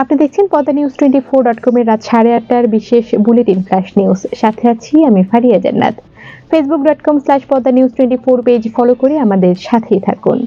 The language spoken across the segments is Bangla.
আপনি দেখছেন Padma news twenty four dot কমের রাত সাড়ে আটটার বিশেষ বুলেটিন ফ্ল্যাশ নিউজ। সাথে আছি আমি Faria Jannat. Facebook dot com slash Padma news twenty four page follow করে আমাদের সাথেই থাকুন।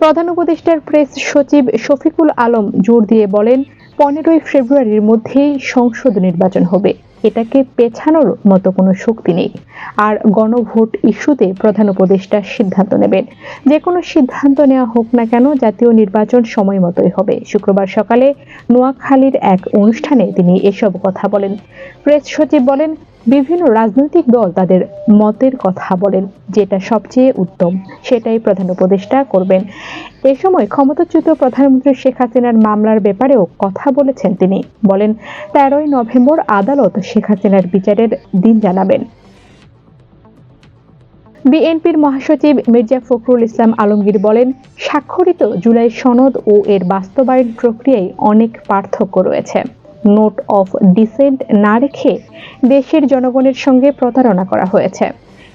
প্রধান উপদেষ্টার প্রেস সচিব শফিকুল আলম জোর দিয়ে বলেন, পনেরোই ফেব্রুয়ারির মধ্যেই সংসদ নির্বাচন হবে। এটাকে পেছানোর মতো কোনো শক্তি নেই। আর গণভোট ইস্যুতে প্রধান উপদেষ্টা সিদ্ধান্ত নেবেন। যে কোনো সিদ্ধান্ত নেওয়া হোক না কেন, জাতীয় নির্বাচন সময় মতোই হবে। শুক্রবার সকালে নোয়াখালীর এক অনুষ্ঠানে তিনি এসব কথা বলেন। প্রেস সচিব বলেন বিভিন্ন রাজনৈতিক দল তাদের মতের কথা বলেন, যেটা সবচেয়ে উত্তম। সেটাই প্রধান উপদেষ্টা করবেন। এ সময় ক্ষমতাচ্যুত প্রধানমন্ত্রী শেখ হাসিনার মামলার ব্যাপারেও কথা বলেছেন তিনি। বলেন, তেরোই নভেম্বর আদালত শেখ হাসিনার বিচারের দিন জানাবেন। বিএনপির মহাসচিব মির্জা ফখরুল ইসলাম আলমগীর বলেন, স্বাক্ষরিত জুলাই সনদ ও এর বাস্তবায়ন প্রক্রিয়ায় অনেক পার্থক্য রয়েছে। নোট অফ ডিসেন্ট না রেখে দেশের জনগণের সঙ্গে প্রতারণা করা হয়েছে।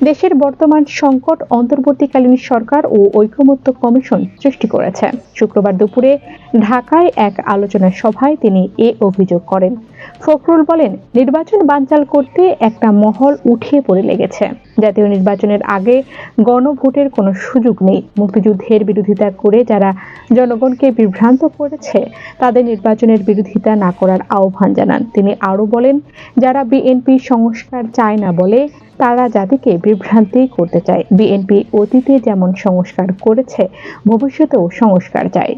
দেশের বর্তমান সংকট অন্তর্বর্তীকালীন সরকার ও ঐকমত্য কমিশন সৃষ্টি করেছে। শুক্রবার দুপুরে ঢাকায় এক আলোচনা সভায় তিনি এ অভিযোগ করেন। ফখরুল বলেন, নির্বাচন বানচাল করতে একটা মহল উঠে পড়ে লেগেছে। জাতীয় নির্বাচনের আগে গণভোটের কোনো সুযোগ নেই। মুক্তিযুদ্ধের বিরোধিতা করে যারা জনগণকে বিভ্রান্ত করেছে, তাদের নির্বাচনের বিরোধিতা না করার আহ্বান জানান। তিনি আরও বলেন, যারা বিএনপি সংস্কার চায় না বলে তারা জাতিকে বিভ্রান্তি করতে চায়। বিএনপি অতীতে যেমন সংস্কার করেছে, ভবিষ্যতেও সংস্কার চায়।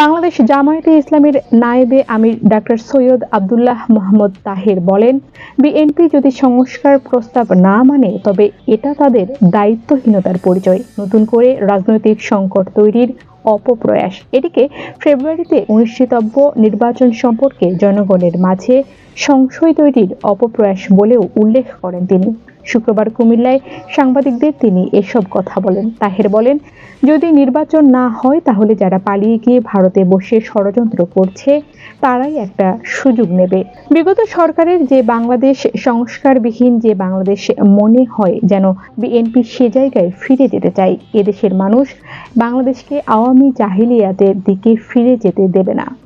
বাংলাদেশ জামায়াতে ইসলামের নায়েবে আমির ডাক্তার সৈয়দ আবদুল্লাহ মোহাম্মদ তাহের বলেন, বিএনপি যদি সংস্কার প্রস্তাব না মানে তবে এটা তাদের দায়িত্বহীনতার পরিচয়। নতুন করে রাজনৈতিক সংকট তৈরির অপপ্রয়াস। এটিকে ফেব্রুয়ারিতে অনুষ্ঠিতব্য নির্বাচন সম্পর্কে জনগণের মাঝে সংশয় তৈরির অপপ্রয়াস বলেও উল্লেখ করেন তিনি। শুক্রবার কুমিল্লায় সাংবাদিকদের তিনি এসব কথা বলেন। তাহের বলেন, যদি নির্বাচন না হয়, তাহলে যারা পালিয়ে গিয়ে ভারতে বসে ষড়যন্ত্র করছে, তারাই একটা সুযোগ নেবে। বিগত সরকারের যে বাংলাদেশ সংস্কারবিহীন, যে বাংলাদেশ মনে হয় যেন বিএনপি সে জায়গায় ফিরে যেতে চাই এদেশের মানুষ বাংলাদেশকে আওয়ামী জাহিলিয়াতের দিকে ফিরে যেতে দেবে না।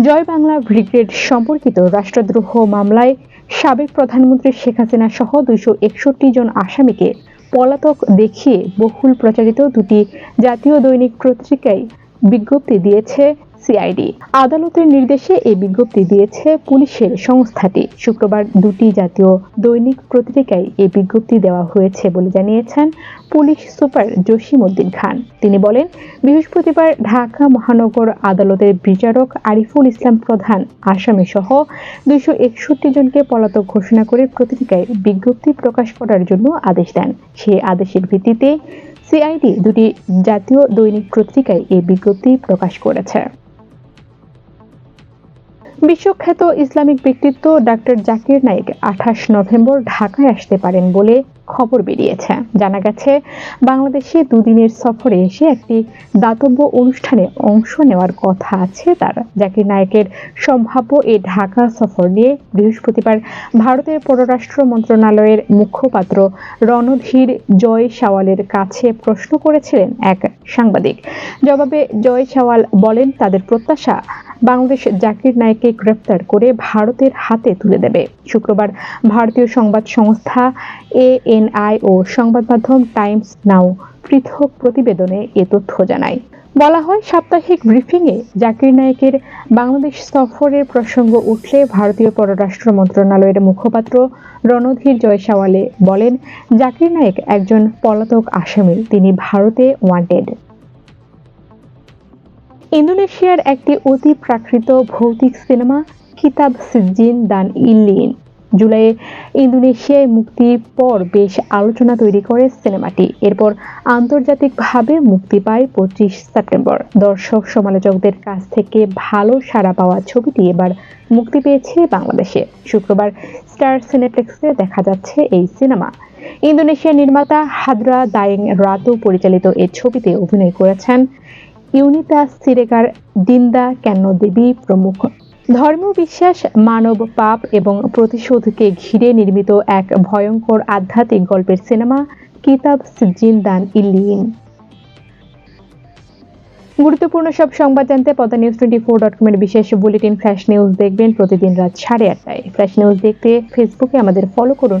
জয় বাংলা ব্রিগেড সম্পর্কিত রাষ্ট্রদ্রোহ মামলায় সাবেক প্রধানমন্ত্রী শেখ হাসিনা সহ দুইশো একষট্টি জন আসামিকে পলাতক দেখিয়ে বহুল প্রচারিত দুটি জাতীয় দৈনিক পত্রিকায় বিজ্ঞপ্তি দিয়েছে সিআইডি। আদালতের নির্দেশে এই বিজ্ঞপ্তি দিয়েছে পুলিশের সংস্থাটি। শুক্রবার দুটি জাতীয় দৈনিক পত্রিকায় এই বিজ্ঞপ্তি দেওয়া হয়েছে বলে জানিয়েছেন পুলিশ সুপার জসিম উদ্দিন খান। তিনি বলেন, বৃহস্পতিবার ঢাকা মহানগর আদালতের বিচারক আরিফুল ইসলাম প্রধান আসামি সহ দুইশো একষট্টি জনকে পলাতক ঘোষণা করে পত্রিকায় বিজ্ঞপ্তি প্রকাশ করার জন্য আদেশ দেন। সে আদেশের ভিত্তিতে সিআইডি দুটি জাতীয় দৈনিক পত্রিকায় এই বিজ্ঞপ্তি প্রকাশ করেছে। বিশ্বখ্যাত ইসলামিক ব্যক্তিত্ব ডাক্তার জাকির নাইক আঠাশ নভেম্বর ঢাকায় আসতে পারেন বলে খবর বেরিয়েছে। জানা গেছে, বাংলাদেশে দুদিনের সফরে এসে একটি দাতব্য অনুষ্ঠানে অংশ নেওয়ার কথা আছে তার। জাকির নায়কের সম্ভাব্য এই ঢাকা সফর নিয়ে বৃহস্পতিবার ভারতের পররাষ্ট্র মন্ত্রণালয়ের মুখপাত্র রণধীর জয় সাওয়ালের কাছে প্রশ্ন করেছিলেন এক সাংবাদিক। জবাবে জয় সাওয়াল বলেন, তাদের প্রত্যাশা বাংলাদেশ জাকির নায়ককে গ্রেপ্তার করে ভারতের হাতে তুলে দেবে। শুক্রবার ভারতীয় সংবাদ সংস্থা এএনআই ও সংবাদ মাধ্যম টাইমস নাও পৃথক প্রতিবেদনে এ তথ্য জানায়। বলা হয়, সাপ্তাহিক ব্রিফিংয়ে জাকির নায়েকের বাংলাদেশ সফরের প্রসঙ্গ উঠলে ভারতীয় পররাষ্ট্র মন্ত্রণালয়ের মুখপাত্র রণধীর জয়সাওয়ালে বলেন, জাকির নায়েক একজন পলাতক আসামি। তিনি ভারতে ওয়ান্টেড ইন্দোনেশিয়ার একটি অতি প্রাকৃত ভৌতিক সিনেমা, কিতাব সিজিন দান ইল্লিন। জুলাইয়ে ইন্দোনেশিয়ায় মুক্তির পর বেশ আলোচনা তৈরি করে সিনেমাটি। এরপর আন্তর্জাতিকভাবে মুক্তি পায় পঁচিশ সেপ্টেম্বর। দর্শক সমালোচকদের কাছ থেকে ভালো সাড়া পাওয়া ছবিটি এবার মুক্তি পেয়েছে বাংলাদেশে। শুক্রবার স্টার সিনেপ্লেক্সে দেখা যাচ্ছে এই সিনেমা। ইন্দোনেশিয়ার নির্মাতা হাদরা দায়েং রাতু পরিচালিত এই ছবিতে অভিনয় করেছেন ইউনিতা সিরেগার দিন্দা কেন্ন দেবী প্রমুখ? ধর্মীয় বিশ্বাস, মানব, পাপ এবং প্রতিশোধকে ঘিরে নির্মিত এক ভয়ঙ্কর আধ্যাত্মিক গল্পের সিনেমা কিতাব সিজিন দান ইল্লিন। গুরুত্বপূর্ণ সব সংবাদ জানতে Padma news twenty four dot কমের বিশেষ বুলেটিন ফ্ল্যাশ নিউজ দেখবেন প্রতিদিন রাত সাড়ে আটটায়। ফ্ল্যাশ নিউজ দেখতে ফেসবুকে আমাদের ফলো করুন।